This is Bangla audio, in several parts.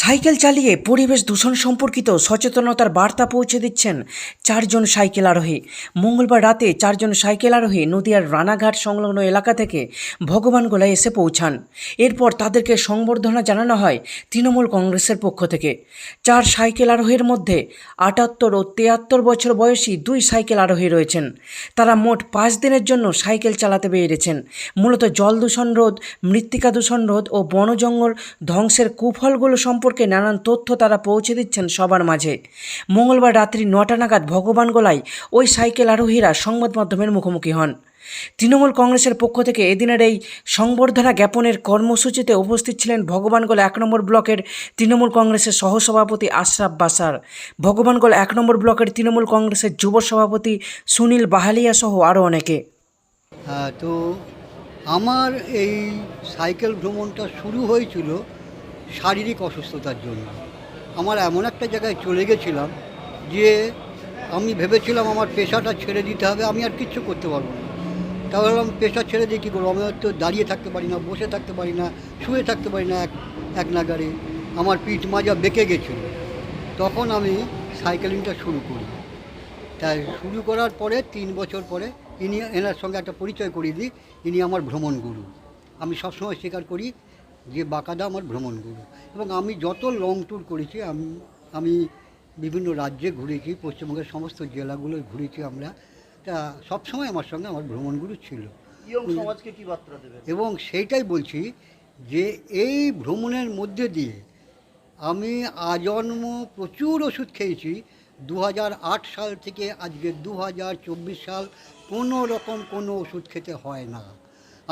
সাইকেল চালিয়ে পরিবেশ দূষণ সম্পর্কিত সচেতনতার বার্তা পৌঁছে দিচ্ছেন চারজন সাইকেল আরোহী। মঙ্গলবার রাতে চারজন সাইকেল আরোহী নদিয়ার রানাঘাট সংলগ্ন এলাকা থেকে ভগবানগোলায় এসে পৌঁছান। এরপর তাদেরকে সংবর্ধনা জানানো হয় তৃণমূল কংগ্রেসের পক্ষ থেকে। চার সাইকেল আরোহীর মধ্যে আটাত্তর ও তিয়াত্তর বছর বয়সী দুই সাইকেল আরোহী রয়েছেন। তারা মোট পাঁচ দিনের জন্য সাইকেল চালাতে বেরিয়েছেন মূলত জল দূষণ রোধ, মৃত্তিকা দূষণ রোধ ও বনজঙ্গল ধ্বংসের কুফলগুলো সম্পর্কে নানান তথ্য তারা পৌঁছে দিচ্ছেন সবার মাঝে। মঙ্গলবার রাত্রি নটা নাগাদ ভগবান গোলায় ওই সাইকেল আরোহীরা সংবাদ মাধ্যমের মুখোমুখি হন। তৃণমূল কংগ্রেসের পক্ষ থেকে এদিনের এই সংবর্ধনা জ্ঞাপনের কর্মসূচিতে উপস্থিত ছিলেন ভগবানগোলা এক নম্বর ব্লকের তৃণমূল কংগ্রেসের সহসভাপতি আশরাফ বাসার। ভগবানগোলা এক নম্বর ব্লকের তৃণমূল কংগ্রেসের যুব সভাপতি সুনীল বাহালিয়া সহ আরও অনেকে। হ্যাঁ তো আমার এই সাইকেল ভ্রমণটা শুরু হয়েছিল শারীরিক অসুস্থতার জন্য। আমার এমন একটা জায়গায় চলে গেছিলাম যে আমি ভেবেছিলাম আমার পেশাটা ছেড়ে দিতে হবে, আমি আর কিচ্ছু করতে পারব না। তাহলে আমি পেশা ছেড়ে দিয়ে কী করব? আমি হয়তো দাঁড়িয়ে থাকতে পারি না, বসে থাকতে পারি না, শুয়ে থাকতে পারি না এক এক নাগারে আমার পিঠ মাজা বেঁকে গেছিল। তখন আমি সাইকেলিংটা শুরু করি। তাই শুরু করার পরে, তিন বছর পরে ইনি, এনার সঙ্গে একটা পরিচয় করিয়ে দিই। ইনি আমার ভ্রমণ গুরু। আমি সবসময় স্বীকার করি যে বাকাদা আমার ভ্রমণ গুরু এবং আমি যত লং ট্যুর করেছি আমি আমি বিভিন্ন রাজ্যে ঘুরেছি পশ্চিমবঙ্গের সমস্ত জেলাগুলো ঘুরেছি আমরা। তা সবসময় আমার সঙ্গে আমার ভ্রমণ গুরু ছিল সমাজকে কি বার্তা দেবেন? এবং সেইটাই বলছি যে এই ভ্রমণের মধ্যে দিয়ে আমি আজন্ম প্রচুর ওষুধ খেয়েছি। দু হাজার আট সাল থেকে আজকে দু হাজার চব্বিশ সাল কোনো রকম কোনো ওষুধ খেতে হয় না।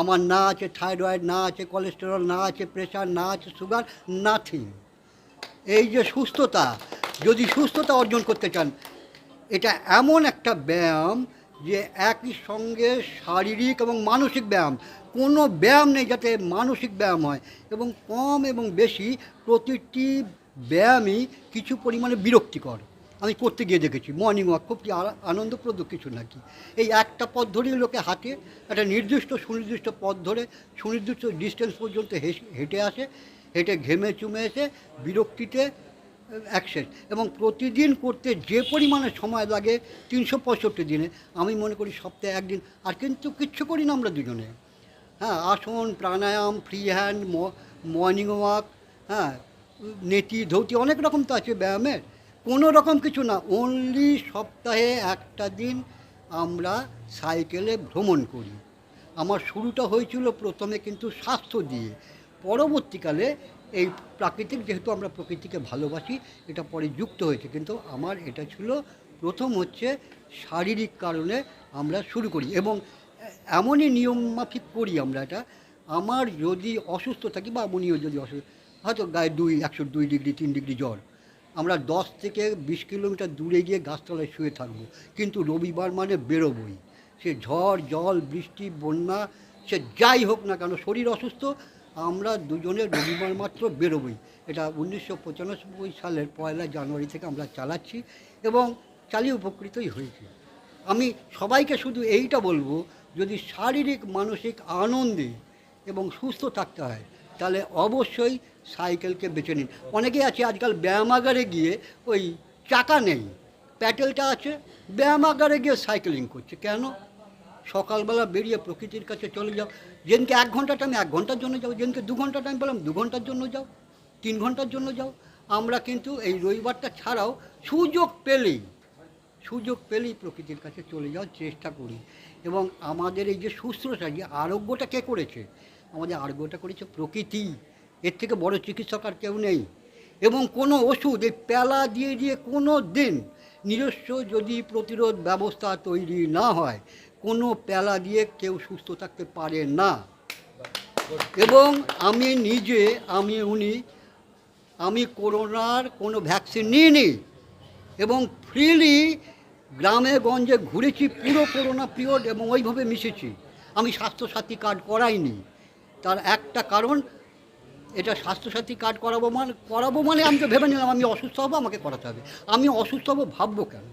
আমার না আছে থাইরয়েড, না আছে কোলেস্টেরল, না আছে প্রেশার না আছে সুগার, নাথিং। এই যে সুস্থতা, যদি সুস্থতা অর্জন করতে চান, এটা এমন একটা ব্যায়াম যে একই সঙ্গে শারীরিক এবং মানসিক ব্যায়াম, কোনো ব্যায়াম নেই যাতে মানসিক ব্যায়াম হয়, এবং কম এবং বেশি প্রতিটি ব্যায়ামই কিছু পরিমাণে বিরক্তিকর। আমি করতে গিয়ে দেখেছি। মর্নিং ওয়াক খুব কি আনন্দপ্রদ কিছু নাকি? এই একটা পথ ধরেই লোকে হাঁটে, একটা নির্দিষ্ট সুনির্দিষ্ট পথ ধরে সুনির্দিষ্ট ডিস্টেন্স পর্যন্ত হেঁটে আসে, হেঁটে ঘেমে চুমে এসে বিরক্তিতে অ্যাক্সেস এবং প্রতিদিন করতে যে পরিমাণে সময় লাগে, তিনশো পঁয়ষট্টি দিনে, আমি মনে করি সপ্তাহে একদিন, আর কিন্তু কিচ্ছু করি না আমরা দুজনে। হ্যাঁ আসন, প্রাণায়াম ফ্রি হ্যান্ড মর্নিং ওয়াক হ্যাঁ নেতি, ধৌতি, অনেক রকম তো আছে ব্যায়ামের। কোনো রকম কিছু না অনলি সপ্তাহে একটা দিন আমরা সাইকেলে ভ্রমণ করি। আমার শুরুটা হয়েছিল প্রথমে কিন্তু স্বাস্থ্য দিয়ে। পরবর্তীকালে এই প্রাকৃতিক যেহেতু আমরা প্রকৃতিকে ভালোবাসি, এটা পরে যুক্ত হয়েছে। কিন্তু আমার এটা ছিল প্রথম হচ্ছে শারীরিক কারণে আমরা শুরু করি এবং এমনই নিয়ম মাফিক করি আমরা এটা। আমার যদি অসুস্থ থাকি বা এমনিও যদি অসুস্থ, হয়তো গায়ে দুই, একশো দুই ডিগ্রি, তিন ডিগ্রি জ্বর আমরা দশ থেকে বিশ কিলোমিটার দূরে গিয়ে গাছতলায় শুয়ে থাকব। কিন্তু রবিবার মানে বেরোবই। সে ঝড়, জল, বৃষ্টি, বন্যা, সে যাই হোক না কেন, শরীর অসুস্থ, আমরা দুজনে রবিবার মাত্র বেরোবই। এটা উনিশশো পঁচানব্বই সালের পয়লা জানুয়ারি থেকে আমরা চালাচ্ছি এবং চালিয়ে উপকৃতই হয়েছি। আমি সবাইকে শুধু এইটা বলব, যদি শারীরিক, মানসিক আনন্দে এবং সুস্থ থাকতে হয়, তাহলে অবশ্যই সাইকেলকে বেছে নিন। অনেকেই আছে আজকাল ব্যায়ামাগারে গিয়ে ওই চাকা নেই প্যাটেলটা আছে, ব্যায়ামাগারে গিয়ে সাইকেলিং করছে। কেন? সকালবেলা বেরিয়ে প্রকৃতির কাছে চলে যাও। যেদিনকে এক ঘণ্টা টাইম এক ঘণ্টার জন্য যাও। যেদিনকে দু ঘণ্টা টাইম পেলাম দু ঘণ্টার জন্য যাও, তিন ঘণ্টার জন্য যাও। আমরা কিন্তু এই রবিবারটা ছাড়াও সুযোগ পেলেই সুযোগ পেলেই প্রকৃতির কাছে চলে যাওয়ার চেষ্টা করি। এবং আমাদের এই যে শুশ্রূষা যে আরোগ্যটা কে করেছে? আমাদের আরোগ্যটা করেছে প্রকৃতি। এর থেকে বড় চিকিৎসক আর কেউ নেই। এবং কোনো ওষুধ, এই প্যালা দিয়ে দিয়ে কোনো দিন নিজস্ব যদি প্রতিরোধ ব্যবস্থা তৈরি না হয়, কোনো প্যালা দিয়ে কেউ সুস্থ থাকতে পারে না। এবং আমি নিজে, আমি উনি, আমি করোনার কোনো ভ্যাকসিন নিইনি এবং ফ্রিলি গ্রামে গঞ্জে ঘুরেছি, পুরো করোনা পিরিয়ড এবং ওইভাবে মিশেছি। আমি স্বাস্থ্যসাথী কার্ড করাইনি। তার একটা কারণ এটা স্বাস্থ্যসাথী কার্ড করাবো মানে করাবো মানে আমি তো ভেবে নিলাম, আমি অসুস্থ হব, আমাকে করাতে হবে। আমি অসুস্থ হব ভাববো কেন?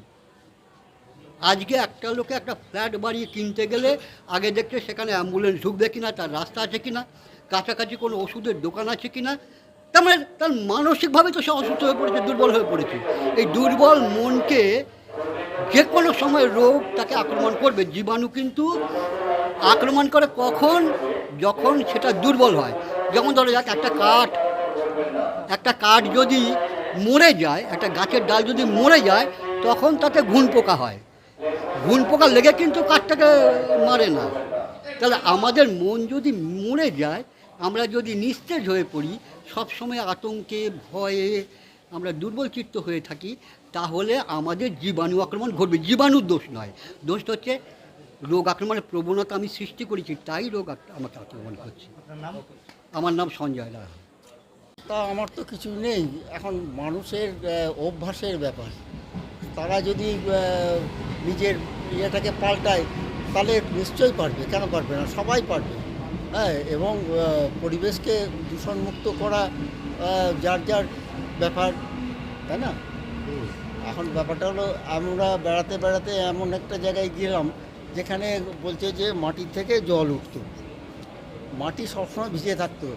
আজকে একটা লোকে একটা ফ্ল্যাট বাড়ি কিনতে গেলে আগে দেখছে সেখানে অ্যাম্বুলেন্স ঢুকবে কিনা, তার রাস্তা আছে কিনা, কাছাকাছি কোনো ওষুধের দোকান আছে কিনা, তার মানে তার মানসিকভাবে তো সে অসুস্থ হয়ে পড়েছে, দুর্বল হয়ে পড়েছে। এই দুর্বল মনকে যে কোনো সময় রোগ তাকে আক্রমণ করবে, জীবাণু কিন্তু আক্রমণ করে কখন? যখন সেটা দুর্বল হয়। যেমন ধরো যাক, একটা কাঠ একটা কাঠ যদি মরে যায়, একটা গাছের ডাল যদি মরে যায়, তখন তাতে ঘুন পোকা হয়। ঘুন পোকা লেগে কিন্তু কাঠটাকে মারে না। তাহলে আমাদের মন যদি মরে যায়, আমরা যদি নিস্তেজ হয়ে পড়ি, সবসময় আতঙ্কে, ভয়ে আমরা দুর্বল চিত্ত হয়ে থাকি, তাহলে আমাদের জীবাণু আক্রমণ ঘটবে। জীবাণুর দোষ নয়। দোষটা হচ্ছে রোগ আক্রমণের প্রবণতা আমি সৃষ্টি করেছি, তাই রোগ আমাকে আক্রমণ করছে। আমার নাম সঞ্জয় রায় তা আমার তো কিছু নেই। এখন মানুষের অভ্যাসের ব্যাপার। তারা যদি নিজের ইয়েটাকে পাল্টায়, তাহলে নিশ্চয়ই পারবে। কেন পারবে না? সবাই পারবে। হ্যাঁ এবং পরিবেশকে দূষণমুক্ত করা যার যার ব্যাপার, তাই না? এখন ব্যাপারটা হলো, আমরা বেড়াতে বেড়াতে এমন একটা জায়গায় গেলাম, যেখানে বলছে যে মাটির থেকে জল উঠতো। মাটি সবসময় ভিজে থাকতো।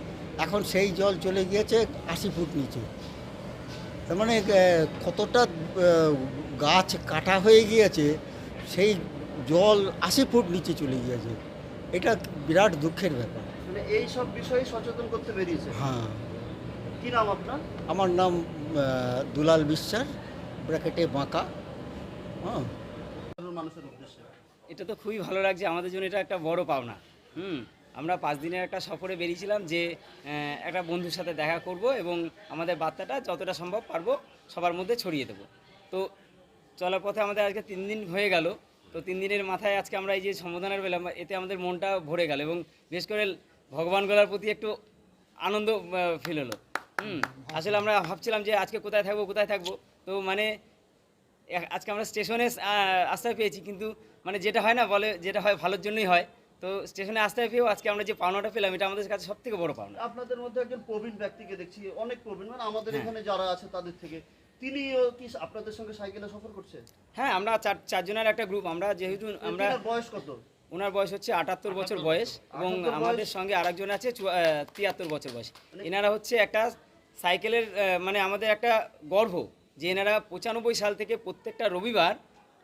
এখন সেই জল চলে গিয়েছে আশি ফুট নিচে। তার মানে কতটা গাছ কাটা হয়ে গিয়েছে সেই জল আশি ফুট নিচে চলে গিয়েছে। এটা বিরাট দুঃখের ব্যাপার। মানে এই সব বিষয়ে সচেতন করতে বেরিয়েছে? হ্যাঁ। কী নাম আপনার? আমার নাম দুলাল বিশ্বাস ব্র্যাকেটে বাঁকা। হ্যাঁ। মানুষের উদ্দেশ্যে। এটা তো খুবই ভালো লাগছে। আমাদের জন্য এটা একটা বড় পাওনা। হুম। আমরা পাঁচ দিনের একটা সফরে বেরিয়েছিলাম যে একটা বন্ধুর সাথে দেখা করব এবং আমাদের বার্তাটা যতটা সম্ভব পারব সবার মধ্যে ছড়িয়ে দেবো। তো চলার পথে আমাদের আজকে তিন দিন হয়ে গেল। তো তিন দিনের মাথায় আজকে আমরা এই যে সম্বোধনার পেলাম এতে আমাদের মনটা ভরে গেল এবং বিশেষ করে ভগবান গলার প্রতি একটু আনন্দ ফিল হলো। হুম, আসলে আমরা ভাবছিলাম যে আজকে কোথায় থাকব কোথায় থাকব? তো মানে আজকে আমরা স্টেশনে আশ্রয় পেয়েছি কিন্তু মানে যেটা হয় না বলে, যেটা হয় ভালোর জন্যই হয়। তো স্টেশনে আসতে পেয়েও আজকে আমরা যে পাওনাটা পেলাম এটা আমাদের কাছে সব থেকে বড় পাওনা। আপনাদের মধ্যে একজন প্রবীণ ব্যক্তিকে দেখছি অনেক প্রবীণ মানে আমাদের হ্যাঁ। এখানে যারা আছে তাদের থেকে। তিনিও কি আপনাদের সঙ্গে সাইকেলে সফর করছেন হ্যাঁ আমরা চার চারজনের একটা গ্রুপ আমরা যেহেতু আমরা বয়স কত? ওনার বয়স হচ্ছে আটাত্তর বছর বয়স এবং আমাদের সঙ্গে আরেকজন আছে তিয়াত্তর বছর বয়স। এনারা হচ্ছে একটা সাইকেলের মানে আমাদের একটা গর্ব যে এনারা পঁচানব্বই সাল থেকে প্রত্যেকটা রবিবার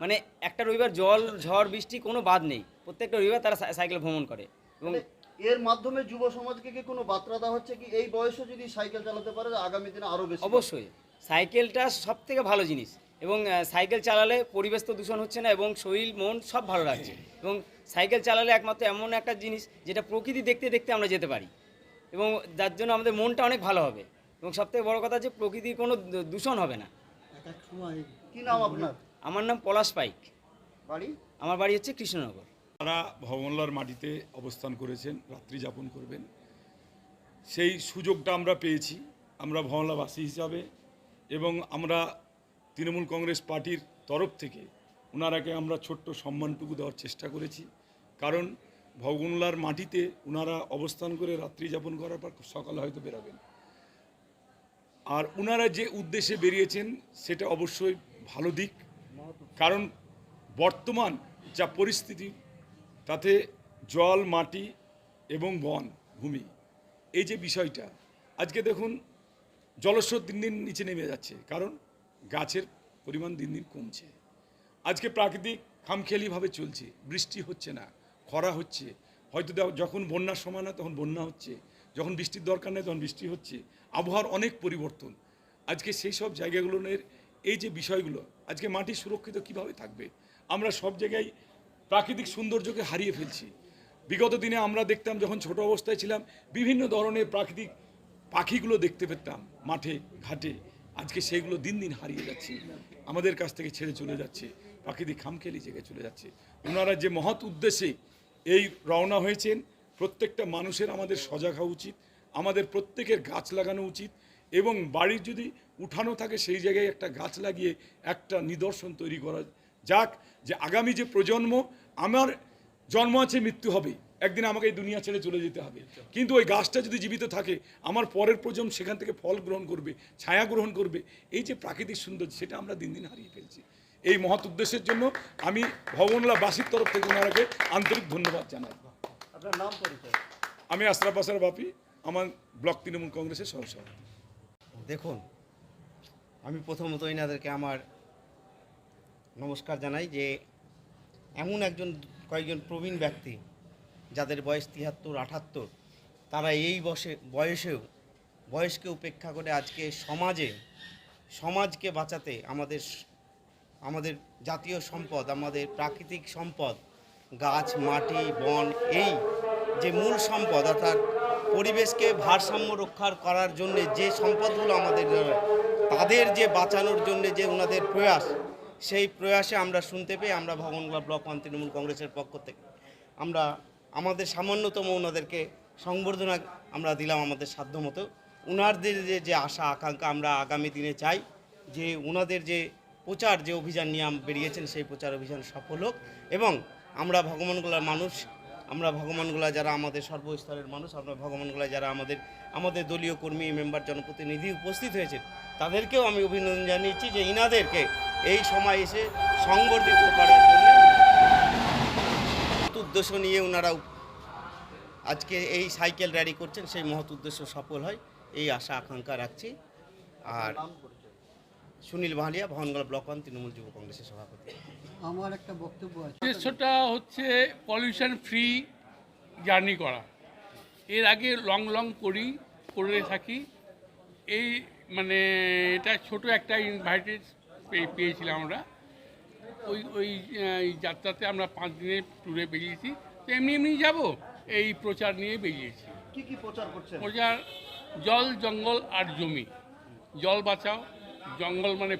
মানে একটা রবিবার জল ঝড় বৃষ্টি কোনো বাদ নেই। প্রত্যেকটা রবিবার তারা সাইকেল ভ্রমণ করে। এবং মানে এর মাধ্যমে যুব সমাজকে কি কোনো বার্তা দেওয়া হচ্ছে কি এই বয়সে যদি সাইকেল চালাতে পারে আগামী দিনে আরও বেশি অবশ্যই। সাইকেলটা সব থেকে ভালো জিনিস। এবং সাইকেল চালালে পরিবেশ তো দূষণ হচ্ছে না এবং শরীর মন সব ভালো লাগছে এবং সাইকেল চালালে একমাত্র এমন একটা জিনিস যেটা প্রকৃতি দেখতে দেখতে আমরা যেতে পারি। এবং যার জন্য আমাদের মনটা অনেক ভালো হবে। এবং সব থেকে বড় কথা যে প্রকৃতির কোনো দূষণ হবে না। কি নাম আপনার? আমার নাম পলাশ পাইক। বাড়ি? আমার বাড়ি হচ্ছে কৃষ্ণনগর। তারা ভবনলার মাটিতে অবস্থান করেছেন, রাত্রি যাপন করবেন। সেই সুযোগটা আমরা পেয়েছি। আমরা ভবনলাবাসী হিসাবে এবং আমরা তৃণমূল কংগ্রেস পার্টির তরফ থেকে ওনারাকে আমরা ছোট্ট সম্মানটুকু দেওয়ার চেষ্টা করেছি। কারণ ভবনলার মাটিতে ওনারা অবস্থান করে রাত্রি যাপন করার পর সকালে হয়তো বেরোবেন। আর ওনারা যে উদ্দেশ্যে বেরিয়েছেন, সেটা অবশ্যই ভালো দিক। কারণ বর্তমান যা পরিস্থিতি তাতে জল, মাটি এবং বন, ভূমি। এই যে বিষয়টা, আজকে দেখুন জলস্রোত দিন দিন নিচে নেমে যাচ্ছে, কারণ গাছের পরিমাণ দিন দিন কমছে। আজকে প্রাকৃতিক খামখেয়ালিভাবে চলছে, বৃষ্টি হচ্ছে না, খরা হচ্ছে। হয়তো যখন বন্যার সময় না, তখন বন্যা হচ্ছে। যখন বৃষ্টির দরকার নেই, তখন বৃষ্টি হচ্ছে। আবহাওয়ার অনেক পরিবর্তন। আজকে সেই সব জায়গাগুলোর এই যে বিষয়গুলো, আজকে মাটি সুরক্ষিত কীভাবে থাকবে? আমরা সব জায়গায় প্রাকৃতিক সৌন্দর্যকে হারিয়ে ফেলছি। বিগত দিনে আমরা দেখতাম যখন ছোট অবস্থায় ছিলাম, বিভিন্ন ধরনের প্রাকৃতিক পাখিগুলো দেখতে পেতাম, মাঠে, ঘাটে। আজকে সেইগুলো দিন দিন হারিয়ে যাচ্ছে। আমাদের কাছ থেকে ছেড়ে চলে যাচ্ছে। প্রাকৃতিক খামখেয়ালি জেগে চলে যাচ্ছে। ওনারা যে মহৎ উদ্দেশ্যে এই রওনা হয়েছেন, প্রত্যেকটা মানুষের আমাদের সজাগ হওয়া উচিত, আমাদের প্রত্যেকের গাছ লাগানো উচিত এবং বাড়ির যদি উঠানো থাকে, সেই জায়গায় একটা গাছ লাগিয়ে একটা নিদর্শন তৈরি করা যাক যে আগামী যে প্রজন্ম আমার জন্ম আছে মৃত্যু হবে। একদিন আমাকে এই দুনিয়া ছেড়ে চলে যেতে হবে। কিন্তু ওই গাছটা যদি জীবিত থাকে আমার পরের প্রজন্ম সেখান থেকে ফল গ্রহণ করবে ছায়া গ্রহণ করবে। এই যে প্রাকৃতিক সৌন্দর্য সেটা আমরা দিন দিন হারিয়ে ফেলছি। এই মহৎ উদ্দেশ্যের জন্য আমি ভবনলাবাসীর তরফ থেকে ওনারাকে আন্তরিক ধন্যবাদ জানাই। আপনার নাম পরিচয়? আমি আশরাফ আসার বাপি আমার ব্লক তৃণমূল কংগ্রেসের সহসভাপতি। দেখুন আমি প্রথমত এনাদেরকে আমার নমস্কার জানাই যে এমন একজন কয়েকজন প্রবীণ ব্যক্তি যাদের বয়স তিয়াত্তর, আটাত্তর, তারা এই বসে, বয়সেও, বয়সকে উপেক্ষা করে আজকে সমাজে, সমাজকে বাঁচাতে আমাদের আমাদের জাতীয় সম্পদ, আমাদের প্রাকৃতিক সম্পদ, গাছ, মাটি, বন, এই যে মূল সম্পদ অর্থাৎ পরিবেশকে ভারসাম্য রক্ষা করার জন্য যে সম্পদগুলো আমাদের তাদের যে বাঁচানোর জন্য যে ওনাদের প্রয়াস সেই প্রয়াসে আমরা শুনতে পেয়ে আমরা ভবনগোলা ব্লক ওয়ান তৃণমূল কংগ্রেসের পক্ষ থেকে আমরা আমাদের সামান্যতম ওনাদেরকে সংবর্ধনা আমরা দিলাম আমাদের সাধ্যমতো ওনাদের যে যে আশা, আকাঙ্ক্ষা আমরা আগামী দিনে চাই যে ওনাদের যে প্রচার, যে অভিযান নিয়ে বেরিয়েছেন সেই প্রচার অভিযান সফল হোক এবং আমরা ভগবানগোলার মানুষ, আমরা ভগবানগোলা যারা আমাদের সর্বস্তরের মানুষ, আমরা ভগবানগোলা যারা আমাদের আমাদের দলীয় কর্মী, মেম্বার, জনপ্রতিনিধি উপস্থিত হয়েছে তাদেরকেও আমি অভিনন্দন জানিয়েছি যে ইনাদেরকে এই সময় এসে সংবর্ধিত করার জন্য উদ্দেশ্য নিয়ে ওনারা আজকে এই সাইকেল র্যালি করছেন সেই মহৎ উদ্দেশ্য সফল হয় এই আশা আকাঙ্ক্ষা রাখছি। আর সুনীল ভালিয়া ভবনগোলা ব্লক ওয়ান তৃণমূল যুব কংগ্রেসের সভাপতি। আমার একটা বক্তব্য আছে। উদ্দেশ্যটা হচ্ছে পলিউশন ফ্রি জার্নি করা। এর আগে লং লং করি করে থাকি। এই মানে এটা ছোট একটা ইনভাইটেড পেয়েছিলাম আমরা। ওই ওই যাত্রাতে আমরা পাঁচ দিনের ট্যুরে বেরিয়েছি। তো এমনি এমনি যাব এই প্রচার নিয়ে বেরিয়েছি। কি কি প্রচার করছেন? প্রচার জল জঙ্গল আর জমি। জল বাঁচাও জঙ্গল মানে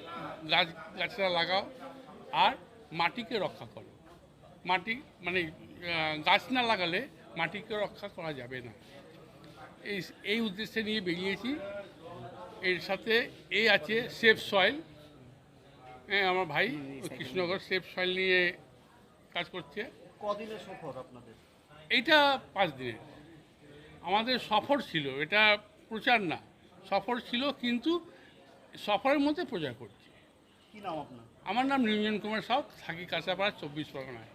গাছ গাছরা লাগাও আর মাটিকে রক্ষা করো। মাটি মানে গাছ না লাগালে মাটিকে রক্ষা করা যাবে না। এই এই উদ্দেশ্যে নিয়ে বেরিয়েছি। এর সাথে এই আছে সেফ সয়েল। হ্যাঁ আমার ভাই কৃষ্ণনগর সেফ সয়েল নিয়ে কাজ করছে। কদিনের সফর আপনাদের? এইটা পাঁচ দিনের। আমাদের সফর ছিল এটা প্রচার না। সফর ছিল কিন্তু সফরের মধ্যে প্রচার করছি। কি নাম আপনার? আমার নাম নিরঞ্জন কুমার সাউ থাকি কাঁচাপাড়া চব্বিশ পরগনায়।